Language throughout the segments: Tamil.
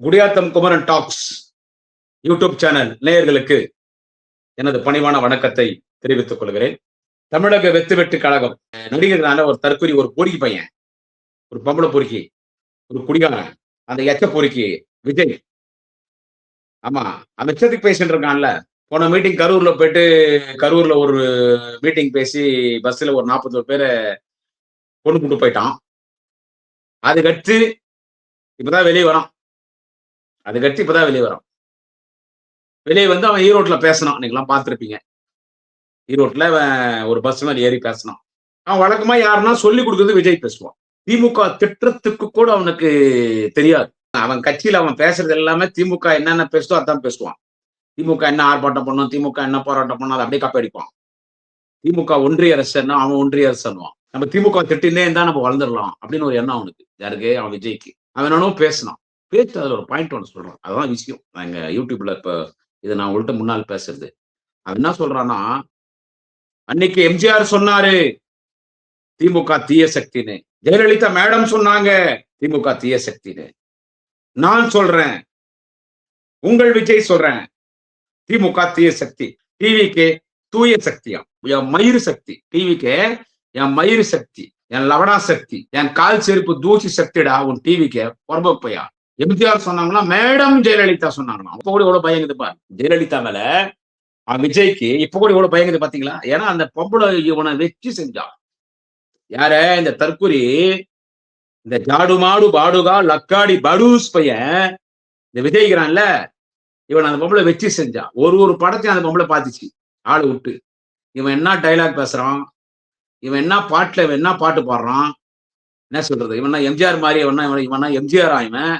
Gudiyattam Kumaran talks YouTube channel நேயர்களுக்கு எனது பணிவான வணக்கத்தை தெரிவித்துக் கொள்கிறேன். தமிழக வெத்து வெட்டு கழகம் நடிகர்னால ஒரு தற்கொலை ஒரு பொறுக்கி பையன் ஒரு பொம்பளை பொறுக்கி ஒரு குடிகாரன் அந்த எச்ச பொறுக்கி விஜய். ஆமா அந்த எச்சத்துக்கு பேசிட்டு இருக்கான்ல. போன மீட்டிங் கரூர்ல போயிட்டு கரூர்ல ஒரு மீட்டிங் பேசி பஸ்ல ஒரு நாற்பது பேரை கொண்டு கொண்டு போயிட்டான். அதுக்கடுத்து இப்பதான் வெளியே வரான். அதுக்கடுத்து இப்பதான் வெளியே வரும். வெளியே வந்து அவன் ஈரோட்ல பேசணும் நீங்களாம் பார்த்துருப்பீங்க. ஈரோட்ல அவன் ஒரு பஸ் மேல ஏறி பேசினான். அவன் வழக்கமா யாருன்னா சொல்லி கொடுக்கறது விஜய் பேசுவான். திமுக திட்டத்துக்கு கூட அவனுக்கு தெரியாது. அவன் கட்சியில அவன் பேசுறது எல்லாமே திமுக என்னென்ன பேசுதோ அதான் பேசுவான். திமுக என்ன ஆர்ப்பாட்டம் பண்ணும் திமுக என்ன போராட்டம் பண்ணும் அதை அப்படியே கப்படிப்பான் திமுக ஒன்றிய அரசுன்னா அவன் ஒன்றிய அரசுவான் நம்ம திமுக திட்டினே இருந்தா நம்ம வளர்ந்துடலாம் அப்படின்னு ஒரு எண்ணம் அவனுக்கு. யாருக்கு? அவன் விஜய்க்கு. அவன் என்னனும் பேசினான். பேச்சு அதில் ஒரு பாயிண்ட் ஒன்று சொல்றான். அதுதான் விஷயம். நான் யூடியூப்ல இப்போ இதை நான் உங்கள்கிட்ட முன்னால் பேசுறது. அவன் என்ன சொல்றான்னா அன்னைக்கு எம்ஜிஆர் சொன்னாரு திமுக தீய சக்தின்னு. ஜெயலலிதா மேடம் சொன்னாங்க திமுக தீய சக்தின்னு. நான் சொல்றேன் உங்கள் விஜய் சொல்றேன் திமுக தீய சக்தி. டிவிக்கு தூய சக்தியா என் மயிறு சக்தி. டிவிக்கு என் மயிறு சக்தி என் லவணா சக்தி என் கால் செருப்பு தூசி சக்திடா உன் டிவிக்கு பொறம்பப்பையா எம்ஜிஆர் சொன்னாங்களா மேடம் ஜெயலலிதா சொன்னாங்களா அப்ப கூட இவ்வளவு பயங்குது பாரு. ஜெயலலிதா மேல விஜய்க்கு இப்ப கூட இவ்வளவு பயங்குது பாத்தீங்களா? ஏன்னா அந்த பொம்பளை இவனை வச்சு செஞ்சான். யார? இந்த தற்குறி இந்த ஜாடு மாடு பாடுகா லக்காடி படூஸ் பையன் இந்த விஜய்கிறான்ல இவன் அந்த பொம்பளை வச்சு செஞ்சான். ஒரு ஒரு படத்தையும் அந்த பொம்பளை பார்த்துச்சு. ஆளு விட்டு. இவன் என்ன டைலாக் பேசுறான்? இவன் என்ன பாட்டுல இவன் என்ன பாட்டு பாடுறான்? என்ன சொல்றது? இவன் எம்ஜிஆர் மாதிரி இவனா இவன் இவனா எம்ஜிஆர் இவன்?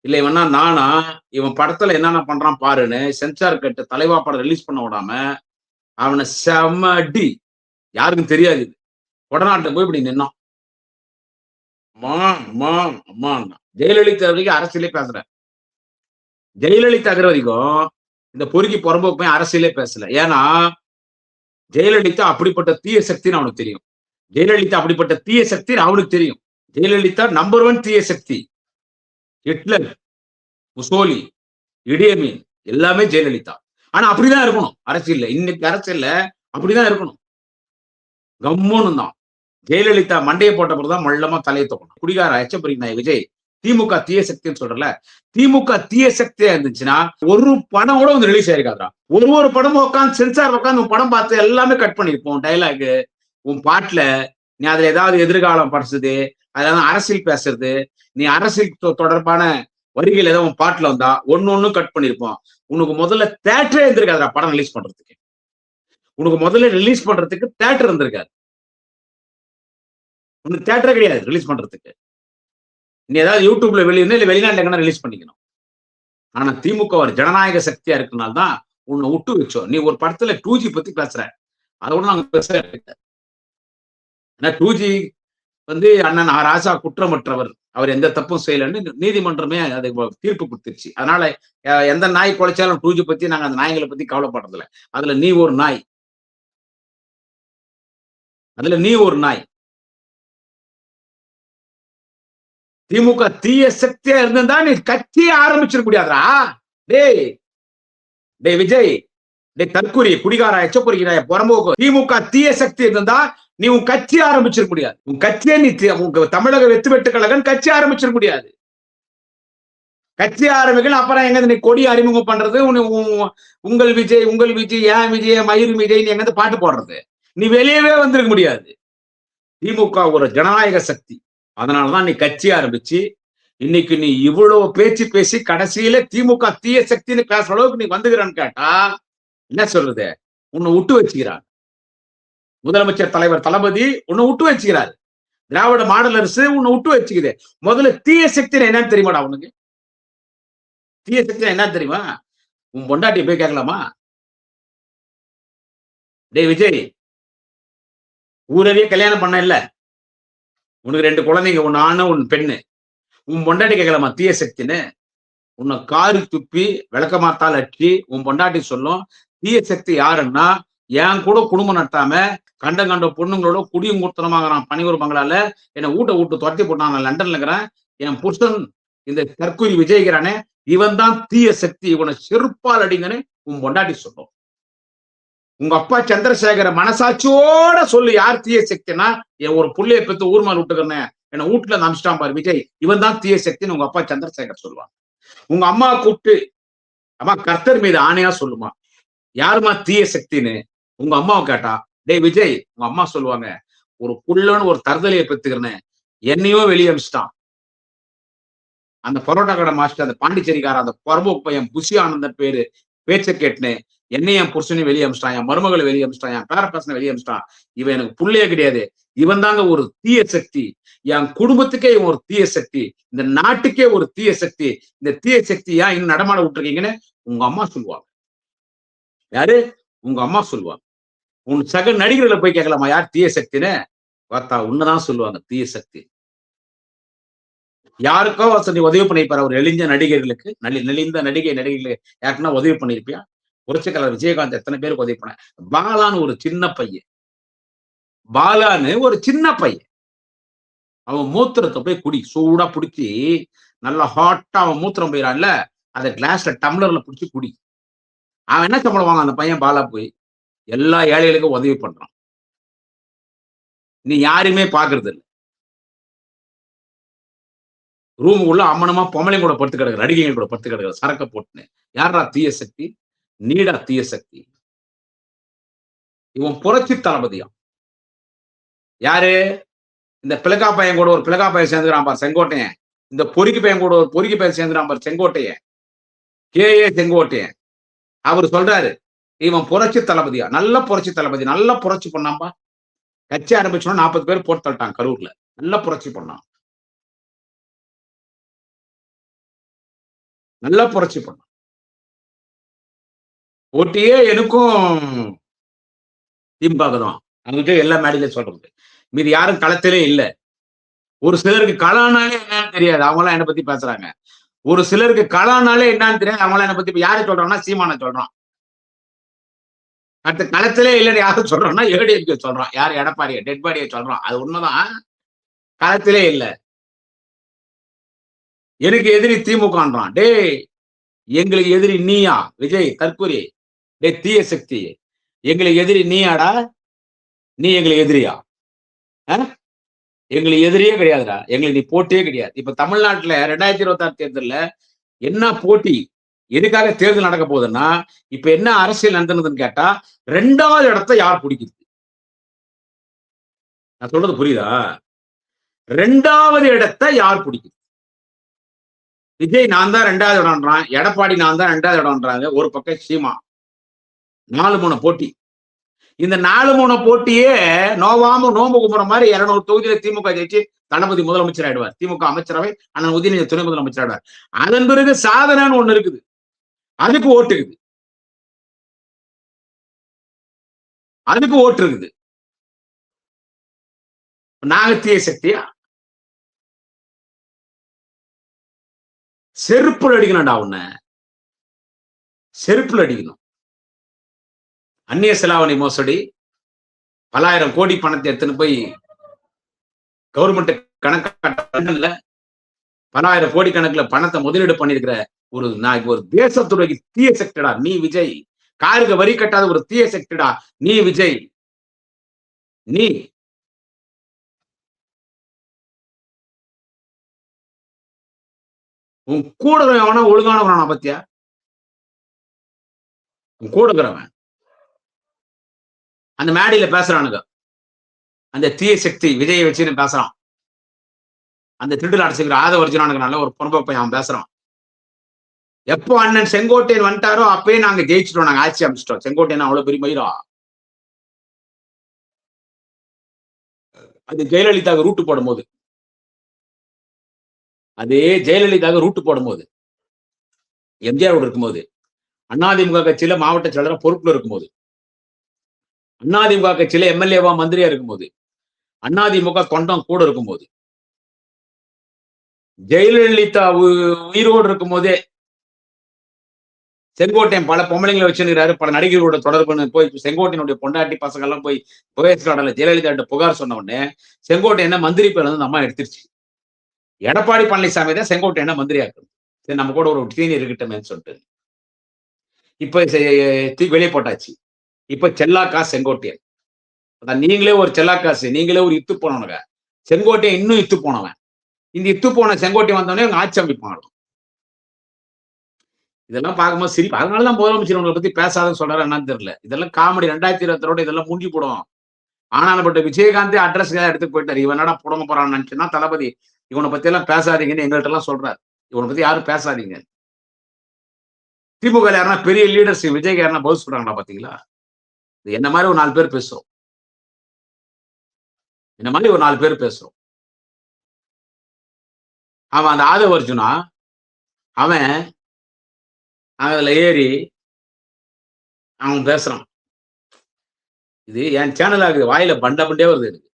இல்ல இவனா நானா? இவன் படத்துல என்னென்ன பண்றான் பாருன்னு சென்சார் கட்டு தலைவா படம் ரிலீஸ் பண்ண விடாம அவனை செம்ம அடி யாருக்கும் தெரியாது. இது போய் இப்படி நின்னான். அம்மா அம்மா அம்மா ஜெயலலிதா வரைக்கும் அரசியலே பேசுற ஜெயலலிதா இருக்கிற வரைக்கும் இந்த பொறுக்கி புறம்போக்கு போய் அரசியலே பேசல. ஏன்னா ஜெயலலிதா அப்படிப்பட்ட தீய சக்தின்னு அவனுக்கு தெரியும். ஜெயலலிதா அப்படிப்பட்ட தீய சக்தின்னு அவனுக்கு தெரியும். ஜெயலலிதா நம்பர் ஒன் தீய சக்தி. ஹிட்லர் முசோலி இடியமீன் எல்லாமே ஜெயலலிதா. ஆனா அப்படிதான் இருக்கணும். அரசியல்ல. இன்னைக்கு அரசியல்ல அப்படிதான் இருக்கணும். கம்முன்னு தான். ஜெயலலிதா மண்டையை போட்ட பிறகுதான் மள்ளமா தலையை தோக்கணும் குடிகார எச்சப்பரி நாய் விஜய். திமுக தீய சக்தின்னு சொல்றல திமுக தீய சக்தியா இருந்துச்சுன்னா ஒரு படம் கூட வந்து ரிலீஸ் ஆயிருக்காதா ஒரு ஒரு படமும் உட்காந்து சென்சார் உட்காந்து உன் படம் பார்த்து எல்லாமே கட் பண்ணிருப்போம் டைலாக் உன் பாட்டுல நீ அதுல ஏதாவது எதிர்காலம் படிச்சது அதாவது அரசியல் பேசுறது நீ அரசியல் தொ- தொடர்பான வரிகள் ஏதோ உன் பாட்டுல வந்தா ஒன்னு ஒண்ணு கட் பண்ணிருப்போம். உனக்கு முதல்ல தேட்டரே இருந்திருக்காது படம் ரிலீஸ் பண்றதுக்கு. உனக்கு முதல்ல ரிலீஸ் பண்றதுக்கு தேட்டர் இருந்திருக்காது. உனக்கு தேட்டரே கிடையாது ரிலீஸ் பண்றதுக்கு. நீ ஏதாவது யூடியூப்ல வெளியிருந்தா இல்ல வெளிநாட்டுல எங்கன்னா ரிலீஸ் பண்ணிக்கணும். ஆனா திமுக ஒரு ஜனநாயக சக்தியா இருக்கனால தான் உன்னை விட்டு வச்சோம். நீ ஒரு படத்துல டூ ஜி பத்தி பேசுற. அதை கூட நாங்க பேச ஏன்னா டூ ஜி வந்து அண்ணன் ராஜா ராசா குற்றமற்றவர். அவர் எந்த தப்பும் செய்யலன்னு நீதிமன்றமே அதை தீர்ப்பு கொடுத்துருச்சு. அதனால எந்த நாய் குலைச்சாலும் டூஜி பத்தி நாங்க அந்த நாய்களை பத்தி கவலைப்படுறதில்ல அதுல நீ ஒரு நாய். அதுல நீ ஒரு நாய். திமுக தீய சக்தியா இருந்திருந்தா நீ கத்திய ஆரம்பிச்சிட முடியாதா டேய் டேய் விஜய் டேய் தற்கூரி குடிகாரா எச்சப்பொறிக்கிறாய புறம்போக்கு. திமுக தீய சக்தி இருந்தா நீ உன் கட்சி ஆரம்பிச்சிட முடியாது. உன் கட்சியே நீ உங்க தமிழக வெத்து வெட்டு கழகம் கட்சி ஆரம்பிச்சிட முடியாது. கட்சி ஆரம்பிக்கல அப்புறம் எங்க நீ கொடி அறிமுகம் பண்றது உன்னை உங்கள் விஜய் உங்கள் விஜய் ஏன் விஜய் மயூர் விஜய் நீ எங்க பாட்டு போடுறது. நீ வெளியவே வந்திருக்க முடியாது. திமுக ஒரு ஜனநாயக சக்தி. அதனாலதான் நீ கட்சி ஆரம்பிச்சு இன்னைக்கு நீ இவ்வளவு பேச்சு பேசி கடைசியில திமுக தீய சக்தின்னு பேசுற அளவுக்கு நீ வந்துக்கிறான்னு கேட்டா என்ன சொல்றது? உன்னை விட்டு வச்சுக்கிறான் முதலமைச்சர் தலைவர் தளபதி உன்னை விட்டு வச்சுக்கிறாரு. திராவிட மாடல் அரசு உன்னை விட்டு வச்சுக்குது. முதல்ல தீய சக்தி என்னன்னு தெரியுமாடா உனக்கு? தீய சக்தி என்னன்னு தெரியுமா? உன் பொண்டாட்டி போய் கேட்கலாமா? டேய் விஜய் ஊரவே கல்யாணம் பண்ண இல்ல. உனக்கு ரெண்டு குழந்தைங்க ஒன்னு ஆணு ஒன்னு பெண்ணு. உன் பொண்டாட்டி கேட்கலாமா? தீய சக்தின்னு. உன்னை காரு துப்பி விளக்கமாத்தால் அட்டி உன் பொண்டாட்டி சொல்லும் தீய சக்தி யாருன்னா என் கூட குடும்பம் நடத்தாம கண்ட கண்ட பொண்ணுங்களோட குடியும் குத்தனமாக பனியூர் பங்களால என்னை ஊட்ட விட்டு துரத்தி போட்டான் நான் லண்டன்ல இருக்கிறேன். என் புருஷன் இந்த தற்கொலை விஜய்கிறானே இவன் தான் தீய சக்தி இவனை செருப்பால் அடிங்கன்னு உன் பொண்டாட்டி சொல்லும். உங்க அப்பா சந்திரசேகர மனசாட்சியோட சொல்லு யார் தீய சக்தினா என் ஒரு புள்ளைய பெத்து ஊர்மால் விட்டுக்கிறேன் என்னை வீட்டுல நம்பிச்சிட்டான் பாரு விஜய் இவன் தான் தீய சக்தின்னு உங்க அப்பா சந்திரசேகர் சொல்லுவான் உங்க அம்மா கூப்பிட்டு அம்மா கர்த்தர் மீது ஆணையா சொல்லுமா? யாருமா தீய சக்தின்னு? உங்க அம்மாவை கேட்டா டேய் விஜய் உங்க அம்மா சொல்லுவாங்க ஒரு புள்ளன்னு ஒரு தருதலையை பெத்துக்கிறேன்னு என்னையோ வெளியே அமிச்சிட்டான் அந்த பரோட்டா கடை மாஸ்டர் அந்த பாண்டிச்சேரிக்கார அந்த பரமோக் பையன் புஷி ஆனந்தன் பேரு பேச்சை கேட்டுன்னு என்னையும் என் புருஷனையும் வெளியே அமிச்சிட்டான் என் மருமகளை வெளியே அமிச்சிட்டான் என் பேர வெளியே அமிச்சிட்டான் இவன் எனக்கு புள்ளையே கிடையாது. இவன் தாங்க ஒரு தீய சக்தி. என் குடும்பத்துக்கே இவன் ஒரு தீய சக்தி. இந்த நாட்டுக்கே ஒரு தீய சக்தி. இந்த தீய சக்தி ஏன் இன்னும் நடமாட விட்டுருக்கீங்கன்னு உங்க அம்மா சொல்லுவாங்க. யாரு? உங்க அம்மா சொல்லுவாங்க. உன் சக நடிகர்களை போய் கேட்கலாமா? யார் தீய சக்தின்னு? பார்த்தா உன்னதான் சொல்லுவாங்க தீய சக்தி. யாருக்கோ வசதி உதவி பண்ணிருப்பாரு அவர் எளிஞ்ச நடிகர்களுக்கு நலி நெளிந்த நடிகை நடிகைகளுக்கு யாருக்குன்னா உதவி பண்ணிருப்பியா புரட்சிக்கலர் விஜயகாந்த் எத்தனை பேருக்கு உதவி பண்ண பாலான்னு ஒரு சின்ன பையன். பாலான்னு ஒரு சின்ன பையன். அவன் மூத்திரத்தை போய் குடி சூடா பிடிச்சி நல்லா ஹாட்டா அவன் மூத்திரம் போயிடான்ல அதை கிளாஸ்ல டம்ளர்ல பிடிச்சி குடி. அவன் என்ன சம்பளம் வாங்க அந்த பையன் பாலா போய்? எல்லா ஏழைகளுக்கும் உதவி பண்றான் நீ யாரையுமே பாக்குறது இல்லை. ரூம் உள்ள அம்மனமா பொம்பளையும் கூட படுத்து கிடக்குற நடிகைகள் கூட படுத்து கிடக்குற சரக்க போட்டுன்னு. யாரா தீய சக்தி? நீடா தீய சக்தி. இவன் புரட்சி தளபதியா யாரு? இந்த பிளகா பையன் கூட ஒரு பிளகா பையன் சேர்ந்துக்கிறான் பார் செங்கோட்டையன். இந்த பொறுக்கி பையன் கூட ஒரு பொறுக்கி பையன் சேர்ந்துக்கிறான் பார் செங்கோட்டையன். K A Sengottaiyan. அவர் சொல்றாரு இவன் புரட்சி தளபதியா? நல்ல புரட்சி தளபதி நல்ல புரட்சி பண்ணாம்பா கட்சி ஆரம்பிச்சோன்னா நாற்பது பேர் போட்டு தள்ளிட்டான் கரூர்ல. நல்ல புரட்சி பண்ணான். நல்லா புரட்சி பண்ணான். போட்டியே எனக்கும் திமுக தான். அவங்ககிட்ட எல்லா மேடையிலும் சொல்றது. மீது யாரும் களத்திலே இல்லை. ஒரு சிலருக்கு களானாலே என்னன்னு தெரியாது. அவங்களாம் என்னை பத்தி பேசுறாங்க. ஒரு சிலருக்கு களம்னாலே என்னன்னு தெரியாது. அவங்களாம் என்னை பத்தி யாரை சொல்றாங்கன்னா சீமான சொல்றான். அடுத்த களத்திலே இல்லைன்னு யாரும் சொல்றோம்னா ஏடிஎம்கே சொல்றான். யார் எடப்பாடியை டெட் பாடியை சொல்றான். அது உண்மைதான். களத்திலே இல்லை. எனக்கு எதிரி திமுகன்றான். டே எங்களுக்கு எதிரி நீயா? விஜய் தற்கொலை டே தீய சக்தி. எங்களுக்கு எதிரி நீயாடா? நீ எங்களுக்கு எதிரியா? எங்களுக்கு எதிரியே கிடையாதுடா. எங்களுக்கு நீ போட்டியே கிடையாது. இப்ப தமிழ்நாட்டுல ரெண்டாயிரத்தி இருபத்தி ஆறு தேர்தலில் என்ன போட்டி? எதுக்காக தேர்தல் நடக்க போகுதுன்னா இப்ப என்ன அரசியல் நடந்ததுன்னு கேட்டா ரெண்டாவது இடத்த யார் பிடிக்குது? நான் சொல்றது புரியுதா? ரெண்டாவது இடத்த யார் பிடிக்குது? விஜய் நான் தான் ரெண்டாவது இடம்ன்றான் எடப்பாடி நான் தான் ரெண்டாவது இடம்ன்றாங்க ஒரு பக்கம் சீமா. நாலு மூணு போட்டி. இந்த நாலு மூணு போட்டியே நோவாம நோம்பு கும்புற மாதிரி இருநூறு தொகுதியில திமுக ஜெயிச்சு தளபதி முதலமைச்சர் ஆயிடுவார். திமுக அமைச்சரவை அண்ணன் உதயநிதி துணை முதலமைச்சர் ஆயிடுவார். அதன் பிறகு சாதனைன்னு ஒண்ணு இருக்குது. அதுக்கு ஓட்டு இருக்குது. அதுக்கு ஓட்டு இருக்குது. நாகத்திய சக்தியா? செருப்புல அடிக்கணும்டா உன்ன. செருப்புல அடிக்கணும். அந்நிய செலாவணி மோசடி. பலாயிரம் கோடி பணத்தை எடுத்துன்னு போய் கவர்மெண்ட் கணக்காட்டல பலாயிரம் கோடி கணக்குல பணத்தை முதலீடு பண்ணிருக்கிற ஒரு நான் ஒரு தேசத்துடைய தீய சக்திடா நீ விஜய். காருக்கு வரி கட்டாத ஒரு தீய சக்திடா நீ விஜய். நீ. உன் கூட எவனா ஒழுங்கானவனா பத்தியா? உன் கூட அந்த மேடையில பேசுறானுங்க. அந்த தீய சக்தி விஜயை வச்சுன்னு பேசுறான். அந்த திருடல் செய்கிற ஆதவர்ஜுனானுக்கு நல்ல ஒரு பொறுப்பை அவன் பேசுறான். எப்போ அண்ணன் செங்கோட்டையன் வந்துட்டாரோ அப்பயே நாங்க ஜெயிச்சிட்டோம் நாங்க ஆட்சி அமைச்சிட்டோம். செங்கோட்டையன் அவ்வளவு பெரிய மயிரா அது ஜெயலலிதாவுக்கு ரூட்டு போடும்போது. அதே ஜெயலலிதாவுக்கு ரூட்டு போடும்போது. எம்ஜிஆரோடு இருக்கும்போது. அதிமுக கட்சியில மாவட்ட செயலர் பொறுப்புல இருக்கும்போது. அதிமுக கட்சியில எம்எல்ஏவா மந்திரியா இருக்கும்போது. அதிமுக கொண்டம் கூட இருக்கும்போது. ஜெயலலிதா உயிரோடு இருக்கும் போதே செங்கோட்டையன் பல பொம்பளைங்களை வச்சுருக்கிறாரு பல நடிகர்களோட தொடர்பு போய் செங்கோட்டையனுடைய பொண்டாட்டி பசங்க எல்லாம் போய் புகைஸ் காடல ஜெயலலிதா புகார் சொன்ன உடனே செங்கோட்டையனை மந்திரி பேர் வந்து அம்மா எடுத்துருச்சு. எடப்பாடி பழனிசாமி தான் செங்கோட்டையனை மந்திரியா இருக்கணும். சரி நம்ம கூட ஒரு தீனி இருக்கட்டுமே சொல்லிட்டு. இப்ப தூக்கி வெளியே போட்டாச்சு. இப்ப செல்லாக்கா செங்கோட்டையன். அதான் நீங்களே ஒரு செல்லாக்காசு நீங்களே ஒரு இத்து போனவனுங்க. செங்கோட்டையன் இன்னும் இத்து போனவன். இந்த இத்து போன செங்கோட்டை வந்தோடனே ஆட்சி அமைப்பாங்க. இதெல்லாம் பார்க்கும்போது சிரிப்பு. அதனாலதான் முதலமைச்சர் உங்களை பத்தி பேசாதன்னு சொல்றாரு என்னன்னு தெரியல. இதெல்லாம் காமெடி ரெண்டாயிரத்தி இருபத்தோட இதெல்லாம் மூஞ்சி போடும் ஆனால்பட்ட விஜயகாந்த் அட்ரஸ் எடுத்து போயிட்டாரு. இவன் என்னடா புடங்க போறான்னு நினைச்சுன்னா தளபதி இவனை பத்தி எல்லாம் பேசாதீங்கன்னு எங்கள்கிட்ட எல்லாம் சொல்றாரு. இவனை பத்தி யாரும் பேசாதீங்க. திமுக யாருன்னா பெரிய லீடர்ஸ் விஜய் யாருன்னா பதில் சொல்றாங்களா பாத்தீங்களா? என்ன மாதிரி ஒரு நாலு பேர் பேசுறோம். இந்த மாதிரி ஒரு நாலு பேர் பேசுறோம். அவன் அந்த ஆதவ அர்ஜுனா அவன் அதுல ஏறி அவன் பேசுறான். இது என் சேனல் ஆகுது. வாயில பண்ட பண்டே வருது எனக்கு.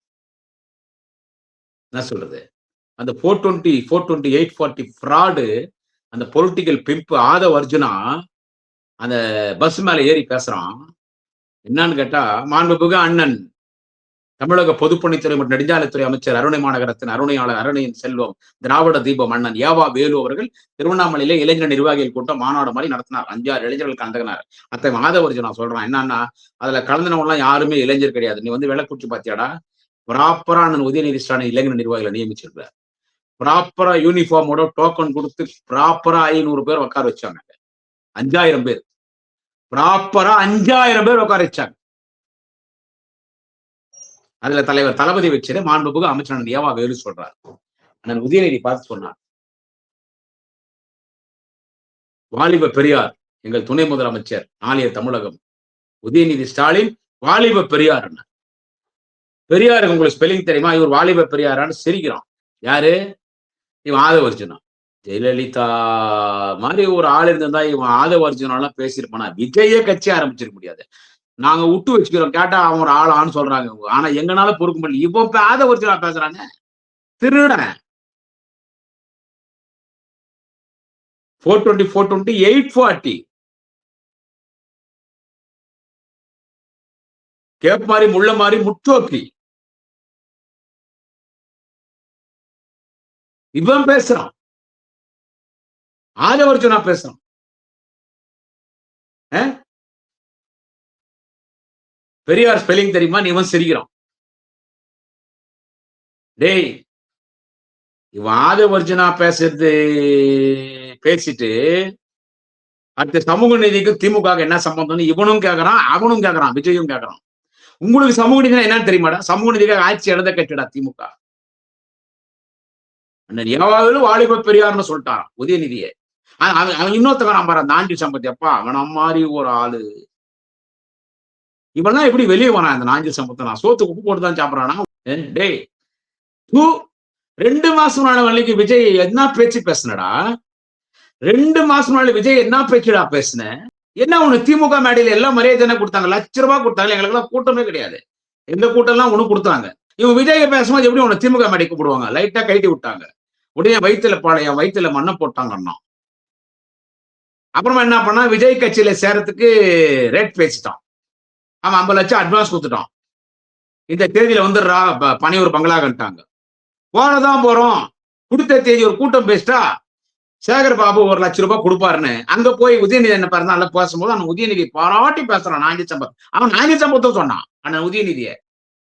என்ன சொல்றது? அந்த four twenty four twenty eight forty fraud அந்த பொலிட்டிக்கல் பிம்ப் ஆதவ் அர்ஜுனா அந்த பஸ் மேல ஏறி பேசுறான். என்னன்னு கேட்டா மாண்புமிகு அண்ணன். தமிழக பொதுப்பணித்துறை மற்றும் நெடுஞ்சாலைத்துறை அமைச்சர் அருணை மாநகரத்தின் அருணையாளர் அருணையின் செல்வம் திராவிட தீப மன்னன் ஏவா வேலு அவர்கள் திருவண்ணாமலையில இளைஞர் நிர்வாகிகள் கூட்டம் மாநாடு மாதிரி நடத்தினார். அஞ்சாறு இளைஞர்கள் கலந்துகினார் அத்தை மாதவரிஜி நான் சொல்றேன் என்னன்னா அதுல கலந்துனவங்கலாம் யாருமே இளைஞர் கிடையாது. நீ வந்து விளக்குச்சி பாத்தியாடா? ப்ராப்பரா அந்த உதயநிதி ஸ்டாலின் இளைஞர் நிர்வாகிகளை நியமிச்சிருக்கிறார். ப்ராப்பரா யூனிஃபார்மோட டோக்கன் கொடுத்து ப்ராப்பரா ஐநூறு பேர் உட்கார வச்சாங்க. அஞ்சாயிரம் பேர். ப்ராப்பரா அஞ்சாயிரம் பேர் உட்கார வச்சாங்க. அதுல தலைவர் தளபதி வச்சிரு மாண்புமிகு அமைச்சர் ஏவா வேலு சொல்றார். அண்ணன் உதயநிதி பார்த்து சொன்னார். வாலிப பெரியார் எங்கள் துணை முதலமைச்சர் நாளைய தமிழகம். உதயநிதி ஸ்டாலின் வாலிப பெரியார் அண்ணன். பெரியாருக்கு உங்களுக்கு ஸ்பெல்லிங் தெரியுமா? இவர் வாலிப பெரியாரான்னு சிரிக்கிறான். யாரு? இவன் ஆதவர்ஜுனா. ஜெயலலிதா மாதிரி ஒரு ஆள் இருந்திருந்தா இவன் ஆதவர்ஜுனாலாம் பேசியிருப்பானா? விஜய கட்சி ஆரம்பிச்சிருக்க முடியாது. நாங்க விட்டு வச்சுக்கிறோம். கேட்டா அவன் ஒரு ஆளான்னு சொல்றாங்க ஆனா எங்கனால பொறுக்க முடியல. இப்போ பேத ஒருத்தரா பேசுறாங்க திருட. Four twenty four twenty eight forty gap மாதிரி முள்ள மாதிரி முற்றோக்கி. இவன் பேசுறான். ஆதவர்ஜுனா பேசுறான். பெரியார் ஸ்பெல்லிங் தெரியுமா? நீ இவன் சிரிக்கிறான். டேய் இவன் ஆதவர்ஜனா பேசுறது பேசிட்டு அடுத்த சமூக நீதிக்கு திமுக என்ன சம்பந்தம்னு இவனும் கேட்கறான் அவனும் கேட்கறான் விஜயும் கேட்கறான் உங்களுக்கு சமூக நீதினா என்னன்னு தெரியுமாடா? சமூக நீதிக்காக ஆட்சி எழுத கட்டிடா திமுக. எவாவது வாலிப பெரியார்னு சொல்லிட்டான் உதயநிதியை. அவன் அவன் இன்னொருத்தவன் பாரு தாண்டி சம்பத்தி அப்பா அவன் மாதிரி ஒரு ஆளு. இவெல்லாம் எப்படி வெளியே வரான் இந்த நாஞ்சில் சம்பத்தை நான் சோத்து உப்பு போட்டு தான் சாப்பிட்றானா? டேய் டூ ரெண்டு மாசம் நாள் வள்ளிக்கு விஜய் என்ன பேச்சு பேசுனடா? ரெண்டு மாசம் நாள் விஜய் என்ன பேச்சுடா பேசுன? என்ன ஒண்ணு திமுக மேடையில எல்லாம் மரியாதை என்ன கொடுத்தாங்க? லட்ச ரூபாய் கொடுத்தாங்க எங்களுக்கு எல்லாம் கூட்டமே கிடையாது. எந்த கூட்டம் எல்லாம் ஒண்ணு கொடுத்தாங்க? இவன் விஜய் பேசும்போது எப்படி உன்னை திமுக மேடைக்கு போடுவாங்க லைட்டா கைட்டி விட்டாங்க. உடனே வயிற்றுல பாளையம் வயிற்றுல மண்ணை போட்டாங்கன்னா அப்புறமா என்ன பண்ணா விஜய் கட்சியில சேரத்துக்கு ரேட் பேசிட்டான். அவன் ஐம்பது லட்சம் அட்வான்ஸ் கொடுத்துட்டான். இந்த தேதியில வந்துடுறா பனி ஒரு பங்களாகன்ட்டாங்க போனதான் போறோம். கொடுத்த தேதி ஒரு கூட்டம் பேசிட்டா சேகர் பாபு ஒரு லட்சம் ரூபாய் கொடுப்பாருன்னு அங்க போய் உதயநிதி என்ன பிறந்தால பேசும்போது அவன் உதயநிதி பாராட்டி பேசுறான் நாஞ்சி சம்பத் அவன் நாஞ்சி சம்பத்தும் சொன்னான் அண்ணன் உதயநிதிய.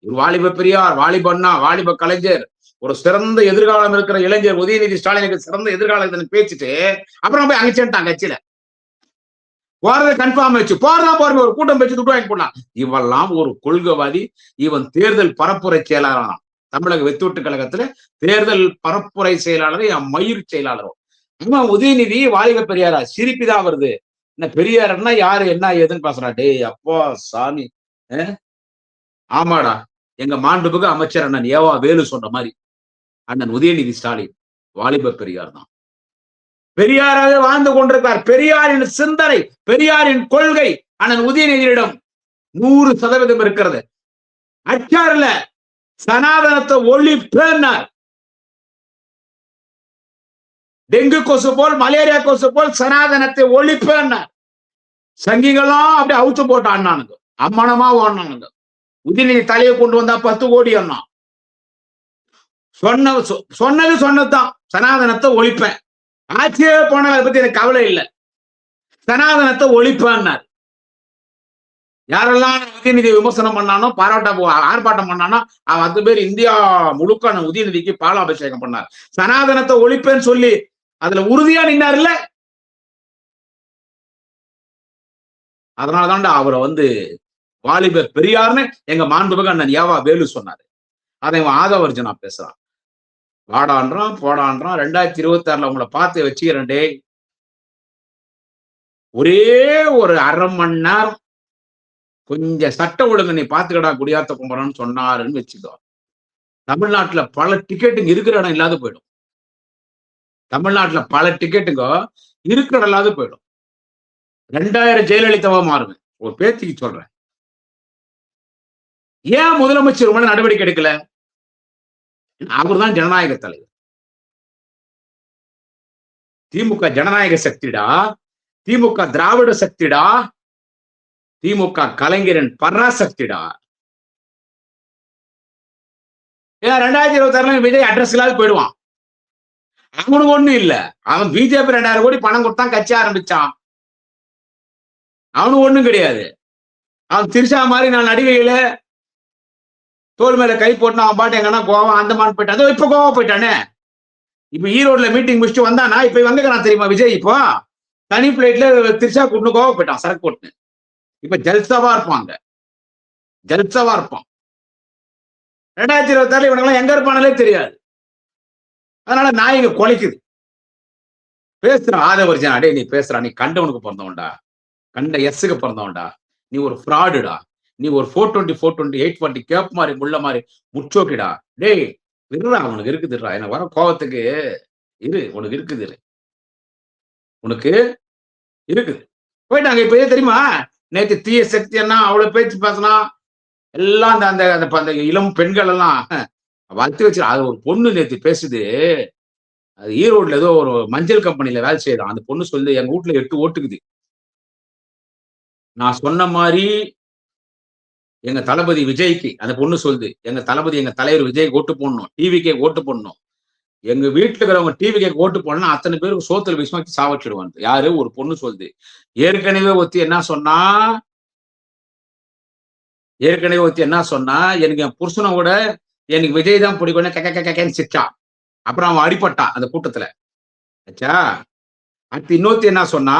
ஒரு வாலிப பெரியார் வாலிபண்ணா வாலிப கலைஞர் ஒரு சிறந்த எதிர்காலம் இருக்கிற இளைஞர் உதயநிதி ஸ்டாலினுக்கு சிறந்த எதிர்காலத்தை பேசிட்டு அப்புறம் போய் அங்க சேர்ந்துட்டான் கட்சியில. போறதை கன்ஃபார்ம் வச்சு போறதா பாருங்க ஒரு கூட்டம் வச்சு துட்டு வாங்கி போடலாம் இவெல்லாம் ஒரு கொள்கைவாதி இவன் தேர்தல் பரப்புரை செயலாளரான் தமிழக வெத்தூட்டு கழகத்துல தேர்தல் பரப்புரை செயலாளர் என் மயிர் செயலாளரும். இவன் உதயநிதி வாலிப பெரியாரா? சிரிப்பிதான் வருது. என்ன பெரியார்னா யாரு என்ன ஏதுன்னு பேசுறா. டேய் அப்பா சாமி. ஆமாடா. எங்க மாண்டுபுக்கு அமைச்சர் அண்ணன் ஏவா வேலு சொன்ன மாதிரி. அண்ணன் உதயநிதி ஸ்டாலின் வாலிப பெரியார் தான். பெரியாராக வாழ்ந்து கொண்டிருக்கார் பெரியாரின் சிந்தனை பெரியாரின் கொள்கை அண்ணன் உதயநிதியிடம் நூறு சதவீதம் இருக்கிறது. அச்சாரில் சனாதனத்தை ஒளி பேர்னார் டெங்கு கொசு போல் மலேரியா கொசு போல் சனாதனத்தை ஒழிப்பேன்னார் சங்கிகளும் அப்படி அவுத்து போட்டு அண்ணானுங்க அம்மனமா ஓடினானுங்க. உதயநிதி தலையை கொண்டு வந்தா பத்து கோடி அண்ணா. சொன்ன சொ- சொன்னது சொன்னதுதான். சனாதனத்தை ஒழிப்பேன். ஆட்சியே போன அதை பத்தி எனக்கு கவலை இல்லை. சனாதனத்தை ஒழிப்பேன்னார். யாரெல்லாம் உதயநிதி விமர்சனம் பண்ணானோ பாராட்ட ஆர்ப்பாட்டம் பண்ணானோ அவன் அது பேர் இந்தியா முழுக்க உதயநிதிக்கு பாலாபிஷேகம் பண்ணார். சனாதனத்தை ஒழிப்பேன்னு சொல்லி அதுல உறுதியா நின்னார்ல? அதனாலதான்டா அவரை வந்து வாலிபர் பெரியார்னு எங்க மாண்புமிகு அண்ணன் ஏவா வேலு சொன்னாரு. அதை இவன் ஆதவர்ஜனா பேசுறான். வாடான்றான் போடான்றான். ரெண்டாயிரத்தி இருபத்தி ஆறுல உங்களை பார்த்து வச்சுக்கிறேன் டேய். ஒரே ஒரு அரை மணி நேரம் கொஞ்சம் சட்ட ஒழுங்கு நீ பாத்துக்கடா குடியாத்த கும்பரன்னு சொன்னாருன்னு வச்சுக்கோ. தமிழ்நாட்டுல பல டிக்கெட்டுங்க இருக்கிற இடம் இல்லாத போயிடும். தமிழ்நாட்டுல பல டிக்கெட்டுங்க இருக்கிற இடம் இல்லாத போயிடும். ரெண்டாயிரம் ஜெயலலிதாவா மாறுவேன். ஒரு பேத்திக்கு சொல்றேன். ஏன் முதலமைச்சர் மேல நடவடிக்கை எடுக்கல? அவர் தான் ஜனநாயக தலைவர். திமுக ஜனநாயக சக்திடா? திமுக திராவிட சக்திடா? திமுக கலைஞரின் பராசக்திடா? ஏன் ரெண்டாயிரத்தி இருபத்தி ஆறுல விஜய் அட்ரஸ் இல்லாத போயிடுவான். அவனுக்கு ஒண்ணும் இல்ல. அவன் பிஜேபி ரெண்டாயிரம் கோடி பணம் கொடுத்தான் கட்சி ஆரம்பிச்சான். அவனுக்கு ஒண்ணும் கிடையாது. அவன் திருஷா மாதிரி நான் நடிகையில தோல் மேல கை போட்டு அவன் பாட்டு எங்கன்னா கோவா அந்தமான் போயிட்டான். அதோ இப்ப கோவா போயிட்டானே. இப்ப ஈரோடுல மீட்டிங் முடிச்சுட்டு வந்தானா? இப்ப வந்துக்கிறான் தெரியுமா விஜய்? இப்போ தனி பிளேட்ல திருச்சா கூட்டு கோவா போயிட்டான் சரக்கு போட்டு இப்ப ஜல்சவா இருப்பான் அங்க ஜல்சவா இருப்பான். ரெண்டாயிரத்தி இருபத்தி ஆறுல இவனுக்கெல்லாம் எங்க இருப்பானாலே தெரியாது. அதனால நாய்ங்க குலைக்குது. பேசுறான் ஆதவர்ஜன் அடே நீ பேசுறா. நீ கண்டவனுக்கு பிறந்தவன்டா கண்ட எஸ்ஸுக்கு பிறந்தவன்டா நீ ஒரு ஃப்ராடுடா நீ ஒரு four twenty four twenty eight twenty gap மாதிரி முள்ள மாதிரி முச்சோக்கிடா டேய் இருடா உனக்கு இருக்குதுடா. எனக்கு வர கோவத்துக்கு இரு உனக்கு இருக்குது இரு. உனக்கு இருக்குது. போயிட்டாங்க இப்ப ஏன் தெரியுமா? நேத்து தீய சக்தி என்ன அவ்வளவு பேச்சு பேசினா எல்லாம் அந்த அந்த அந்த அந்த இளம் பெண்கள் எல்லாம் வளர்த்து வச்சு அது ஒரு பொண்ணு நேத்து பேசுது. அது ஈரோடுல ஏதோ ஒரு மஞ்சள் கம்பெனில வேலை செய்யறான். அந்த பொண்ணு சொல்லுது எங்க வீட்டுல எட்டு ஓட்டுக்குது. நான் சொன்ன மாதிரி எங்க தளபதி விஜய்க்கு அந்த பொண்ணு சொல்லுது எங்க தளபதி எங்க தலைவர் விஜய்க்கு ஓட்டு போடணும் டிவிக்கே ஓட்டு போடணும். எங்க வீட்டுல இருக்கிறவங்க டிவிக்கே ஓட்டு போடணும் அத்தனை பேருக்கு சோத்துல விஷமாக்கி சாவச்சிடுவாங்க. யாரு? ஒரு பொண்ணு சொல்லுது. ஏற்கனவே ஒத்தி என்ன சொன்னா ஏற்கனவே ஒத்தி என்ன சொன்னா எனக்கு என் புருஷனை விட எனக்கு விஜய் தான் பிடிக்கும்னு கக்க கக்கன்னு சிரிச்சான் அப்புறம் அவன் அடிபட்டான் அந்த கூட்டத்துல. ஆச்சா அடுத்து இன்னொருத்தி என்ன சொன்னா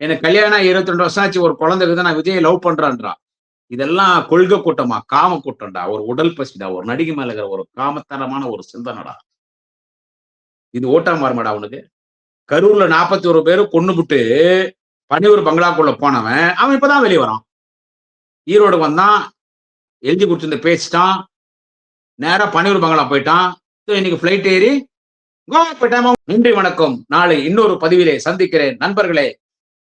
எனக்கு கல்யாணம் இருபத்தி ரெண்டு வருஷம் ஆச்சு ஒரு குழந்தைக்கு தான் நான் விஜய் லவ் பண்றான்றான். இதெல்லாம் கொள்கை கூட்டமா? காம கூட்டம்டா. ஒரு உடல் பசிடா? ஒரு நடிகை மேல இருக்கிற ஒரு காமத்தனமான ஒரு சிந்தனடா? இது ஓட்டா மாறுமாடா அவனுக்கு கரூர்ல நாற்பத்தி ஒரு பேரு கொன்னுபுட்டு பனியூர் பங்களாக்குள்ள போனவன் அவன் இப்பதான் வெளியே வரான். ஈரோடு வந்தான் எழுதி கொடுத்துருந்து பேசிட்டான் நேரா பனியூர் பங்களா போயிட்டான். இன்னைக்கு ஃபிளைட் ஏறி கோவா நன்றி வணக்கம். நாளை இன்னொரு பதிவிலே சந்திக்கிறேன். நண்பர்களே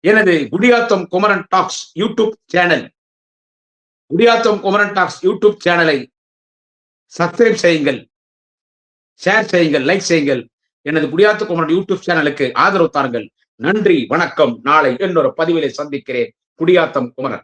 எனது Gudiyattam Kumaran talks YouTube channel. Gudiyattam Kumaran talks YouTube சேனலை சப்ஸ்கிரைப் செய்யுங்கள் ஷேர் செய்யுங்கள் லைக் செய்யுங்கள். எனது குடியாத்த குமரன் யூடியூப் சேனலுக்கு ஆதரவு தாருங்கள். நன்றி வணக்கம். நாளை இன்னொரு பதிவிலே சந்திக்கிறேன். குடியாத்தம் குமரன்